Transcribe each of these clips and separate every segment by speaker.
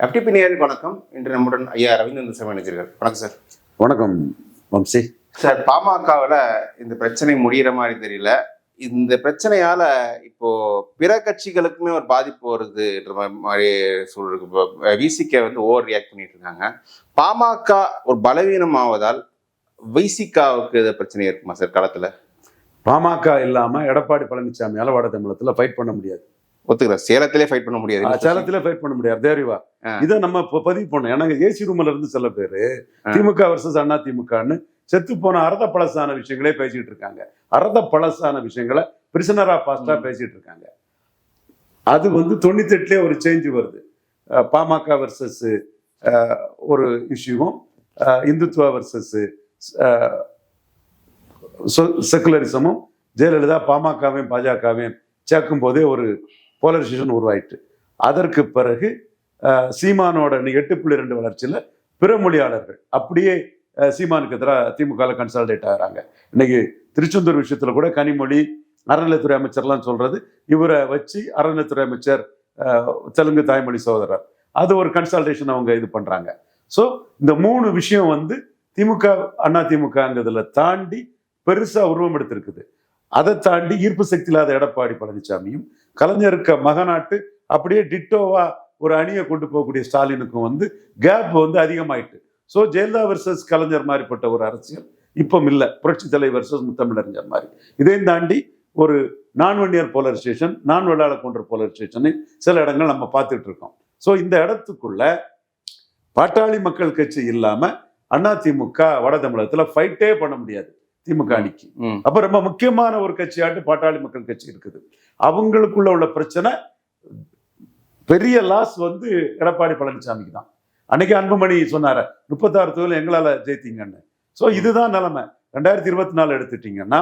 Speaker 1: FTP நேயர்களுக்கு வணக்கம். இன்று நம்முடன் ஐயா ரவீந்திரன் சார் இணைஞ்சிருக்கார் வணக்கம் சார்.
Speaker 2: வணக்கம் வம்சி.
Speaker 1: சார் பாமகவில் இந்த பிரச்சனை முடியிற மாதிரி தெரியல. இந்த பிரச்சனையால இப்போ பிற கட்சிகளுக்குமே ஒரு பாதிப்பு வருதுன்ற மாதிரி சூழல் இப்போ விசிக வந்து ஓவர் ரியாக்ட் பண்ணிட்டு இருக்காங்க பாமக ஒரு பலவீனமாவதால் விசிகாவுக்கு இது பிரச்சனை இருக்குமா சார் களத்துல?
Speaker 2: பாமக இல்லாம எடப்பாடி பழனிசாமியால வட தமிழத்துல ஃபைட் பண்ண முடியாது.
Speaker 1: ஒத்துக்கிறேன். சேலத்திலே ஃபைட் பண்ண முடியாது.
Speaker 2: சேலத்துல ஃபைட் பண்ண முடியாது. தேரிவா. இதை நம்ம பதிவு பண்ணோம். ஏன்னா ஏசி ரூம்ல இருந்து சில பேரு. திமுக வர்சஸ் அண்ணா திமுகன்னு செத்து போன அறத பழசான விஷயங்களே பேசிட்டு இருக்காங்க. அறத பழசான விஷயங்களை பிரிசனரா பாஸ்டா. பேசிட்டு இருக்காங்க. அது வந்து தொண்ணூத்தி எட்டுலயே ஒரு சேஞ்ச் வருது. பாமக வர்சஸ் ஒரு இஷ்யூவும் இந்துத்துவா வர்சஸ் செக்குலரிசமும் ஜெயலலிதா பாமகவையும் பாஜகவையும் சேர்க்கும் போதே ஒரு போலரைசேஷன் உருவாயிட்டு. அதற்கு பிறகு சீமானோட எட்டு புள்ளி ரெண்டு வளர்ச்சியில் பிற மொழியாளர்கள் அப்படியே சீமானுக்கு எதிராக திமுக கன்சால்டேட் ஆகிறாங்க. இன்னைக்கு திருச்செந்தூர் விஷயத்துல கூட கனிமொழி அறநிலைத்துறை அமைச்சர்லாம் சொல்றது இவரை வச்சு அறநிலைத்துறை அமைச்சர் தெலுங்கு தாய்மொழி சகோதரர் அது ஒரு கன்சல்டேஷன் அவங்க இது பண்றாங்க. ஸோ இந்த மூணு விஷயம் வந்து திமுக அண்ணா திமுகங்கிறதுல தாண்டி பெருசா உருவம் எடுத்திருக்குது. அதை தாண்டி ஈர்ப்பு சக்தி இல்லாத எடப்பாடி பழனிசாமியும் கலைஞருக்க மகநாட்டு அப்படியே டிட்டோவா ஒரு அணியை கொண்டு போகக்கூடிய ஸ்டாலினுக்கும் வந்து கேப் வந்து அதிகமாயிட்டு. ஸோ ஜெயலலிதா வர்சஸ் கலைஞர் மாதிரிப்பட்ட ஒரு அரசியல். இப்போ இல்லை. புரட்சி தலைவர் வர்சஸ் முத்தமிழறிஞர் மாதிரி இதையும் தாண்டி ஒரு நான் வன்னியர் போலரைசேஷன் நான் வெள்ளாள கொன்ற போலரைசேஷனை சில இடங்கள் நம்ம பார்த்துட்டு இருக்கோம். ஸோ இந்த இடத்துக்குள்ள பாட்டாளி மக்கள் கட்சி இல்லாம அண்ணா திமுக வட தமிழகத்துல ஃபைட்டே பண்ண முடியாது திமுக அணிக்கு. அப்ப ரொம்ப முக்கியமான ஒரு கட்சியாட்டு பாட்டாளி மக்கள் கட்சி இருக்குது. அவங்களுக்குள்ள உள்ள பிரச்சனை பெரிய லாஸ் வந்து எடப்பாடி பழனிசாமிக்கு தான் அன்னைக்கு அன்புமணி சொன்னார முப்பத்தாறு தொகுதியில் எங்களால் ஜெயித்தீங்கன்னு. ஸோ இதுதான் நிலைமை. ரெண்டாயிரத்தி இருபத்தி நாலு எடுத்துட்டீங்கன்னா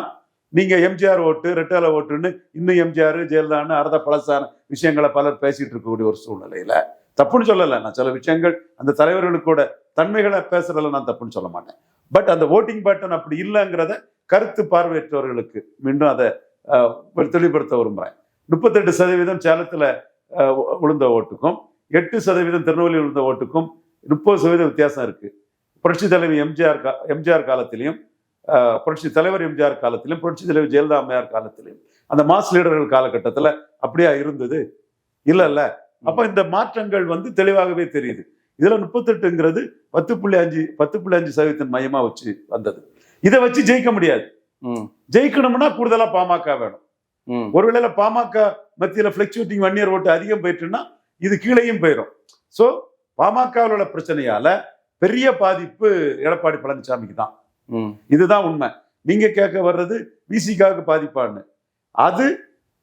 Speaker 2: நீங்கள் எம்ஜிஆர் ஓட்டு ரெட்டால ஓட்டுன்னு இன்னும் எம்ஜிஆர் ஜெயலலிதான்னு அறத பழசான விஷயங்களை பலர் பேசிட்டு இருக்கக்கூடிய ஒரு சூழ்நிலையில தப்புன்னு சொல்லலை. நான் சில விஷயங்கள் அந்த தலைவர்களுக்கூட தன்மைகளை பேசுறதுல நான் தப்புன்னு சொல்ல மாட்டேன். பட் அந்த ஓட்டிங் பேட்டர்ன் அப்படி இல்லைங்கிறத கருத்து பார்வையற்றவர்களுக்கு மீண்டும் அதை தெளிவுபடுத்த விரும்புகிறேன் முப்பத்தெட்டு சதவீதம் சேலத்தில் விழுந்த ஓட்டுக்கும். எட்டு சதவீதம் திருநெல்வேலி விழுந்த ஓட்டுக்கும் முப்பது சதவீதம் வித்தியாசம் இருக்கு. புரட்சி தலைவி எம்ஜிஆர் கா எம்ஜிஆர் காலத்திலையும் புரட்சி தலைவர் எம்ஜிஆர் காலத்திலும் புரட்சி தலைவர் ஜெயலலிதா அம்மையார் காலத்திலையும். அந்த மாஸ் லீடர்கள் காலகட்டத்தில் அப்படியா இருந்தது? இல்லை இல்லை அப்போ இந்த மாற்றங்கள் வந்து தெளிவாகவே தெரியுது. இதுல முப்பத்தெட்டுங்கிறது பத்து புள்ளி அஞ்சு பத்து புள்ளி அஞ்சு சதவீதத்தின் மையமா வச்சு வந்தது. இதை வச்சு ஜெயிக்க முடியாது. ஜெயிக்கணும்னா கூடுதலா பாமக வேணும். ஒருவேளை பாமக மத்தியில பிளக்சுவேட்டிங் ஒன் இயர் ஓட்டு அதிகம் போயிட்டுன்னா இது கீழேயும் போயிடும் ஸோ பாமகவில் பிரச்சனையால பெரிய பாதிப்பு எடப்பாடி பழனிசாமிக்கு தான். இதுதான் உண்மை. நீங்க கேட்க வர்றது விசிகாவுக்கு பாதிப்பான்னு. அது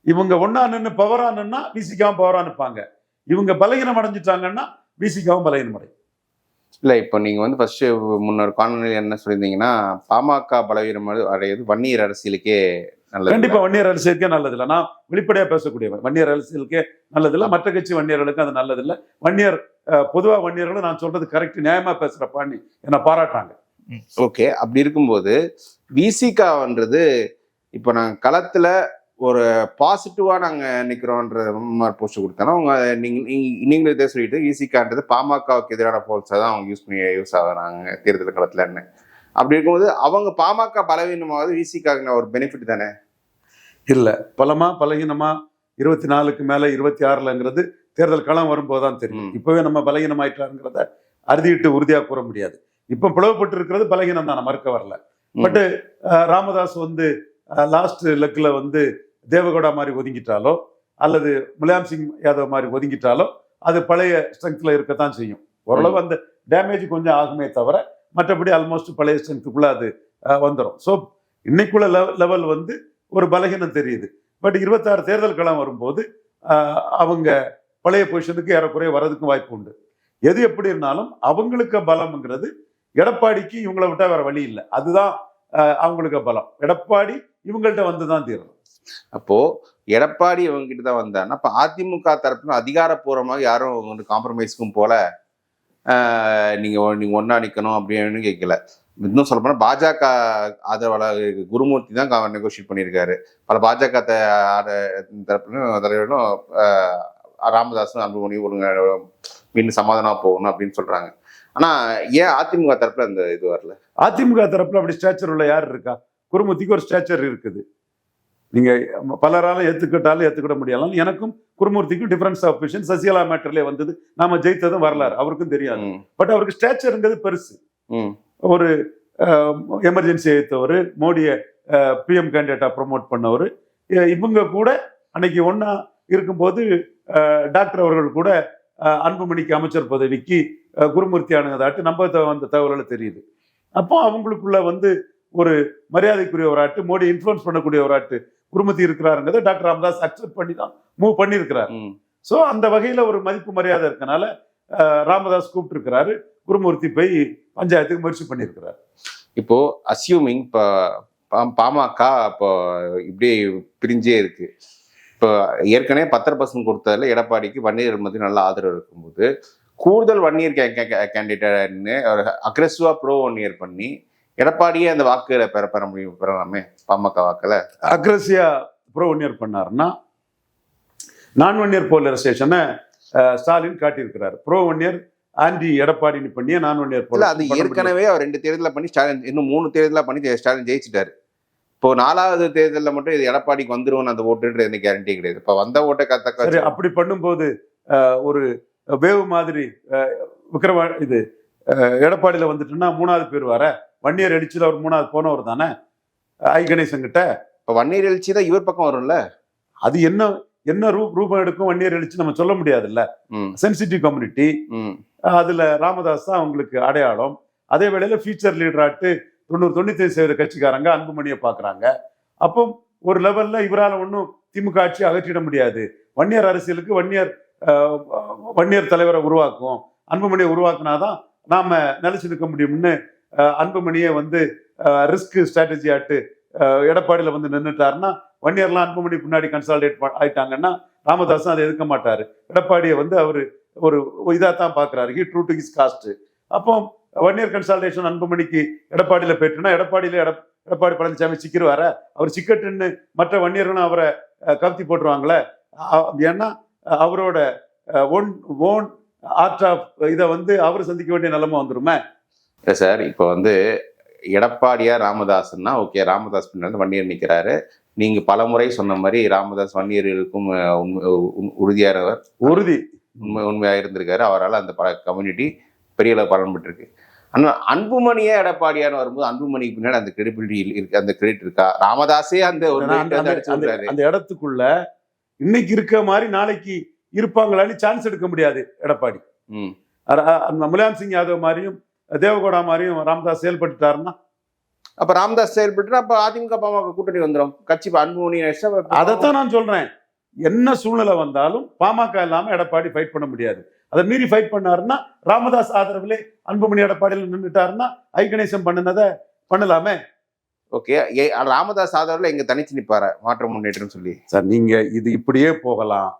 Speaker 2: இவங்க ஒன்னா நின்று பவரா நின்னா விசிகாவும் பவரா நிற்பாங்க இவங்க பலகீனம் அடைஞ்சிட்டாங்கன்னா விசிகாவும் பலகீனம் அடையும்.
Speaker 1: இல்ல இப்போ நீங்க வந்து ஃபர்ஸ்ட் முன்னொரு காணொலி என்ன சொல்லியிருந்தீங்கன்னா பாமக பலவீனம் அடையுது வன்னியர் அரசியலுக்கே
Speaker 2: கண்டிப்பா வன்னியர் அரசியலுக்கே நல்லது இல்லை நான் வெளிப்படையா பேசக்கூடியவன். வன்னியர் அரசியலுக்கே நல்லதில்லை. மற்ற கட்சி வன்னியர்களுக்கு அது நல்லதில்லை. வன்னியர் பொதுவா வன்னியர்களும் நான் சொல்றது கரெக்ட் நியாயமா பேசுறப்பான்னு என்ன பாராட்டாங்க
Speaker 1: ஓகே. அப்படி இருக்கும்போது விசிகான்றது இப்போ நாங்கள் களத்துல ஒரு பாசிட்டிவா நாங்க நிக்கிறோன்ற மாதிரி போஸ்ட் கொடுத்தாலும் அவங்க நீங்க நீங்க- நீங்களே இதை சொல்லிட்டு விசிகான்றது பாமகவுக்கு எதிரான போல்ஸை தான் அவங்க யூஸ் பண்ணி யூஸ் ஆகுறாங்க. தேர்தல் களத்துலன்னு. அப்படி இருக்கும்போது அவங்க பாமக பலவீனமாவது விசிகாங்க ஒரு பெனிஃபிட் தானே?
Speaker 2: இல்ல. பலமா பலகீனமா இருபத்தி நாலுக்கு மேல இருபத்தி ஆறுலங்கிறது தேர்தல் களம் வரும்போது தான் தெரியும். இப்பவே நம்ம பலகீனமாயிட்டாங்கிறத அறுதிட்டு உறுதியா கூற முடியாது. இப்ப பிளவுபட்டு இருக்கிறது பலகீனம் தான். மறுக்க வரல.
Speaker 1: ம்.
Speaker 2: பட் ராமதாஸ் வந்து லாஸ்ட் லெக்ல வந்து தேவகவுடா மாதிரி ஒதுங்கிட்டாலோ அல்லது முலாயம் சிங் யாதவ் மாதிரி ஒதுங்கிட்டாலோ அது பழைய ஸ்ட்ரென்த்ல இருக்கத்தான் செய்யும். ஓரளவு அந்த டேமேஜ் கொஞ்சம் ஆகுமே தவிர மற்றபடி ஆல்மோஸ்ட் பழைய ஸ்ட்ரென்த்துக்குள்ளே அது வந்துடும் ஸோ இன்னைக்குள்ள லெவல் வந்து ஒரு பலகீனம் தெரியுது. பட் இருபத்தாறு தேர்தல் களம் வரும்போது அவங்க பழைய பொசிஷனுக்கு ஏறக்குறைய வர்றதுக்கும் வாய்ப்பு உண்டு. எது எப்படி இருந்தாலும் அவங்களுக்கு பலம்ங்கிறது எடப்பாடிக்கு இவங்களை விட்டா வேற வழி இல்லை. அதுதான் அவங்களுக்கு பலம். எடப்பாடி இவங்கள்ட்ட வந்து தான் தீரணும்.
Speaker 1: அப்போ எடப்பாடி இவங்ககிட்ட தான் வந்தாங்கன்னா அப்ப அதிமுக தரப்புல அதிகாரப்பூர்வமாக யாரும் வந்து காம்ப்ரமைஸ்க்கும் போல நீங்கள் நீங்கள் ஒ- நீங்க அப்படின்னு கேட்கல இன்னும் சொல்ல போனால் பாஜக ஆதரவாளர் குருமூர்த்தி தான் நெகோஷியேட் பண்ணியிருக்காரு. பல பாஜக த- ஆத- தரப்புலையும் தலைவர்களும் ராமதாஸும் அன்புமணி ஒழுங்க மீண்டும் சமாதானமாக போகணும் அப்படின்னு சொல்கிறாங்க ஆனால் ஏன் அதிமுக தரப்பில் அந்த இது வரல?
Speaker 2: அதிமுக தரப்புல அப்படி ஸ்டேச்சர் உள்ள யார் இருக்கா? குருமூர்த்திக்கு ஒரு ஸ்டேச்சர் இருக்குது. நீங்க பலராலும் ஏத்துக்கிட்டாலும் ஏத்துக்கிட முடியலாம். எனக்கும் குருமூர்த்திக்கும் டிஃபரன்ஸ் ஆஃப் விஷன் சசிகலா மேட்டர்ல வந்தது. நாம ஜெயித்ததும் வரலாறு. அவருக்கும் தெரியாது. பட் அவருக்கு ஸ்டேச்சருங்கிறது பெருசு. ஒரு எமர்ஜென்சி எடுத்தவர் மோடியை பிஎம் கேண்டிடேட்டா ப்ரொமோட் பண்ணவர். இவங்க கூட அன்னைக்கு ஒண்ணா இருக்கும்போது டாக்டர் அவர்கள் கூட அன்புமணிக்கு அமைச்சர் பதவிக்கு குருமூர்த்தி ஆனதாட்டு நம்ம த- வந்த தகவல்கள் தெரியுது. அப்போ அவங்களுக்குள்ள வந்து ஒரு மரியாதைக்குரிய ஒரு ஆட்டு மோடி இன்ஃப்ளூயன்ஸ் பண்ணக்கூடிய ஒரு ஆட்டு குருமூர்த்தி இருக்கிறாருங்கிறத டாக்டர் ராமதாஸ் அக்செப்ட் பண்ணி தான் மூவ் பண்ணியிருக்கிறார். ஸோ அந்த வகையில ஒரு மதிப்பு மரியாதை இருக்கனால ராமதாஸ் கூப்பிட்டு இருக்கிறாரு குருமூர்த்தி போய் பஞ்சாயத்துக்கு முயற்சி பண்ணியிருக்கிறார்.
Speaker 1: இப்போ அசியூமிங் இப்போ பாமக இப்போ இப்படி பிரிஞ்சே இருக்கு. இப்போ ஏற்கனவே பத்தரை பர்சன்ட் கொடுத்ததுல எடப்பாடிக்கு வன்னியர் மத்திய நல்ல ஆதரவு இருக்கும்போது கூடுதல் வன்னியர் கேண்டிடேட்னு அக்ரெசிவா ப்ரோ ஒன்னியர் பண்ணி எடப்பாடியே அந்த வாக்குகளை பெற பெற முடியும் பெறலாமே? பாமக வாக்குல?
Speaker 2: அக்ரஸியா ப்ரோ ஒன்னியர் பண்ணாருன்னா நான் ஒன்னியர் போலரைசேஷனை ஸ்டாலின் காட்டியிருக்கிறார். ப்ரோ ஒன்னியர் ஆன்டி எடப்பாடின்னு பண்ணியே நான் ஒன்னியர்
Speaker 1: இல்ல அது ஏற்கனவே அவர் ரெண்டு தேர்தலில் பண்ணி ஸ்டாலின் இன்னும் மூணு தேர்தலில் பண்ணி ஸ்டாலின் ஜெயிச்சிட்டாரு. இப்போ நாலாவது தேர்தலில் மட்டும் இது எடப்பாடிக்கு வந்துரும் அந்த ஓட்டுன்றது எந்த கேரண்டி கிடையாது. இப்போ வந்த ஓட்டை கத்தக்க
Speaker 2: அப்படி பண்ணும்போது ஒரு வேவு மாதிரி விக்ரம இது எடப்பாடியில வந்துட்டுன்னா மூணாவது பேர் வர? வன்னியர் அடிச்சுல அவர் மூணாவது போனவர் தானே? ஐ கணேசன் கிட்ட
Speaker 1: இப்போ வன்னியர் எழுச்சி தான் இவர் பக்கம் வரும்ல?
Speaker 2: அது என்ன என்ன ரூ ரூபம் எடுக்கும் வன்னியர் அடிச்சு நம்ம சொல்ல முடியாதுல்ல. சென்சிட்டிவ் கம்யூனிட்டி அதுல ராமதாஸ் தான் அவங்களுக்கு அடையாளம். அதே வேளையில ஃபியூச்சர் லீடராட்டு தொண்ணூறு தொண்ணூத்தி சதவீத கட்சிக்காரங்க அன்புமணியை பாக்குறாங்க. அப்போ ஒரு லெவல்ல இவரால ஒன்றும் திமுக ஆட்சி அகற்றிட முடியாது. வன்னியர் அரசியலுக்கு வன்னியர் வன்னியர் தலைவரை உருவாக்கும் அன்புமணியை உருவாக்குனாதான் நாம நிலைச்சு நிற்க முடியும்னு அன்புமணியை வந்து ரிஸ்க் ஸ்ட்ராட்டஜி ஆட்டு எடப்பாடியில் வந்து நின்றுட்டாருன்னா வன்னியர்லாம் அன்புமணி பின்னாடி கன்சால்டேட் ஆயிட்டாங்கன்னா ராமதாஸும் அதை எதிர்க்க மாட்டாரு. எடப்பாடியை வந்து அவர் ஒரு இதாக தான் பார்க்குறாரு he true to his caste அப்போ ஒன் இயர் அன்புமணிக்கு எடப்பாடியில் போயிட்டுனா எடப்பாடியில் எட எடப்பாடி பழனிசாமி சிக்கிருவார? அவர் சிக்கட்டுன்னு மற்ற வன்னியர்களும் அவரை கவுத்தி போட்டுருவாங்களே? ஏன்னா அவரோட ஓன் ஓன் ஆர்ட் ஆஃப் இதை வந்து அவர் சந்திக்க வேண்டிய நிலைமை வந்துருமே?
Speaker 1: இல்லை சார் இப்போ வந்து எடப்பாடியா ராமதாஸ்னா ஓகே ராமதாஸ் பின்னாடி வன்னியர் நிற்கிறாரு நீங்க பலமுறை சொன்ன மாதிரி ராமதாஸ் வன்னியர்களுக்கும் உறுதியானவர்.
Speaker 2: உறுதி.
Speaker 1: உண்மை உண்மையாக இருந்திருக்காரு. அவரால் அந்த பல கம்யூனிட்டி பெரிய அளவு பலன் பெற்றிருக்கு ஆனால் அன்புமணியே எடப்பாடியான்னு வரும்போது அன்புமணிக்கு பின்னாடி அந்த கிரெடிபிலிட்டி இருக்கு அந்த கிரெடிட் இருக்கா? ராமதாஸே அந்த ஒரு
Speaker 2: அந்த- இடத்துக்குள்ள இன்னைக்கு இருக்க மாதிரி நாளைக்கு இருப்பாங்களான்னு சான்ஸ் எடுக்க முடியாது எடப்பாடி. முலாயம் சிங் யாதவ் மாதிரியும் தேவகோடா மாதிரியும் ராமதாஸ் செயல்பட்டுட்டாருன்னா?
Speaker 1: அப்ப ராமதாஸ் செயல்பட்டு அப்ப அதிமுக பாமக கூட்டணி வந்துடும் கட்சி அன்புமணி
Speaker 2: அதைத்தான் நான் சொல்றேன். என்ன சூழ்நிலை வந்தாலும் பாமக இல்லாம எடப்பாடி ஃபைட் பண்ண முடியாது. அதை மீறி ஃபைட் பண்ணாருன்னா ராமதாஸ் ஆதரவுலே அன்புமணி எடப்பாடியில் நின்றுட்டாருன்னா ஐ. கணேசன் பண்ணினதை பண்ணலாமே?
Speaker 1: ஓகே. ராமதாஸ் ஆதரவுல எங்க தனிச்சு நிப்பாரு. மாற்ற முன்னேற்றம் சொல்லி.
Speaker 2: சார் நீங்க இது இப்படியே போகலாம்.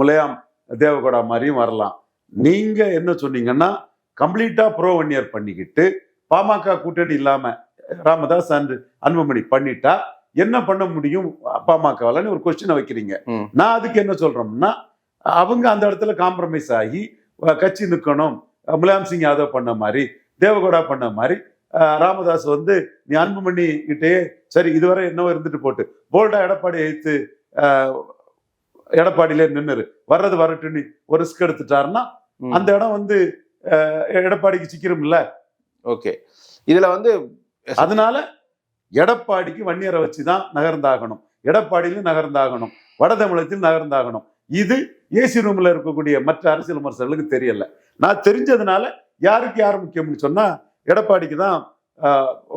Speaker 2: முலையாம் தேவகோடா மாதிரியும் வரலாம். நீங்க என்ன சொன்னீங்கன்னா கம்ப்ளீட்டா ப்ரோ ஒன் இயர் பண்ணிக்கிட்டு பாமக கூட்டணி இல்லாம ராமதாஸ் அண்ட் அன்புமணி பண்ணிட்டா என்ன பண்ண முடியும் பாமகவாலன்னு ஒரு கொஸ்டினை வைக்கிறீங்க. நான் அதுக்கு என்ன சொல்றோம்னா அவங்க அந்த இடத்துல காம்ப்ரமைஸ் ஆகி கட்சி நிற்கணும் அஹ், முலாயம் சிங் யாதவ் பண்ண மாதிரி தேவகோடா பண்ண மாதிரி ராமதாஸ் வந்து நீ அன்புமணி கிட்டே சரி இதுவரை என்னவோ இருந்துட்டு போட்டு போல்டா எடப்பாடி எழுத்து எடப்பாடியிலே நின்னுரு வர்றது வரட்டுன்னு ஒரு ரிஸ்க் எடுத்துட்டாருன்னா. அந்த இடம் வந்து எடப்பாடிக்கு சிக்கிரும்ல?
Speaker 1: ஓகே. இதுல வந்து
Speaker 2: அதனால எடப்பாடிக்கு வன்னியரை வச்சு தான் நகர்ந்தாகணும். எடப்பாடியிலும் நகர்ந்தாகணும். வட தமிழகத்தில் நகர்ந்தாகணும். இது ஏசி ரூம்ல இருக்கக்கூடிய மற்ற அரசியல் விமர்சகர்களுக்கு தெரியல. நான் தெரிஞ்சதுனால யாருக்கு யார் முக்கியம்னு சொன்னா எடப்பாடிக்கு தான்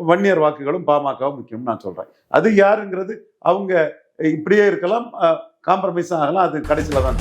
Speaker 2: வன்னியர் வாக்குகளும் பாமகவும் முக்கியம்னு நான் சொல்றேன். அது யாருங்கிறது அவங்க இப்படியே இருக்கலாம் காம்ப்ரமைஸ் ஆகலாம் அது கடைசியில தான்.